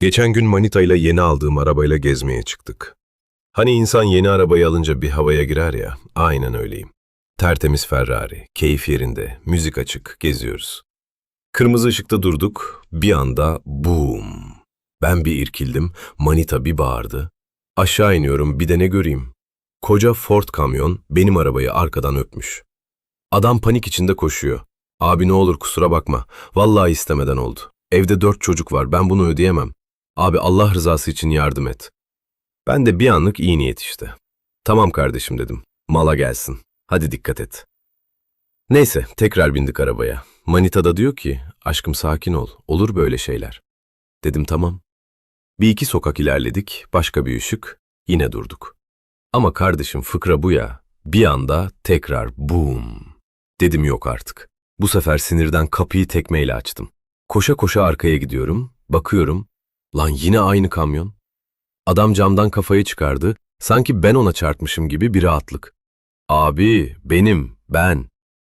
Geçen gün Manita ile yeni aldığım arabayla gezmeye çıktık. Hani insan yeni arabayı alınca bir havaya girer ya, aynen öyleyim. Tertemiz Ferrari, keyif yerinde, müzik açık, geziyoruz. Kırmızı ışıkta durduk, bir anda boom. Ben bir irkildim, Manita bir bağırdı. Aşağı iniyorum, bir de ne göreyim? Koca Ford kamyon benim arabayı arkadan öpmüş. Adam panik içinde koşuyor. Abi ne olur kusura bakma. Vallahi istemeden oldu. Evde dört çocuk var. Ben bunu ödeyemem. Abi Allah rızası için yardım et. Ben de bir anlık iyi niyet işte. Tamam kardeşim dedim. Mala gelsin. Hadi dikkat et. Neyse tekrar bindik arabaya. Manita da diyor ki aşkım sakin ol. Olur böyle şeyler. Dedim tamam. Bir iki sokak ilerledik. Başka bir ışık. Yine durduk. Ama kardeşim fıkra bu ya. Bir anda tekrar boom. Dedim yok artık. Bu sefer sinirden kapıyı tekmeyle açtım. Koşa koşa arkaya gidiyorum. Bakıyorum. Lan yine aynı kamyon. Adam camdan kafayı çıkardı. Sanki ben ona çarpmışım gibi bir rahatlık. Abi, benim, ben.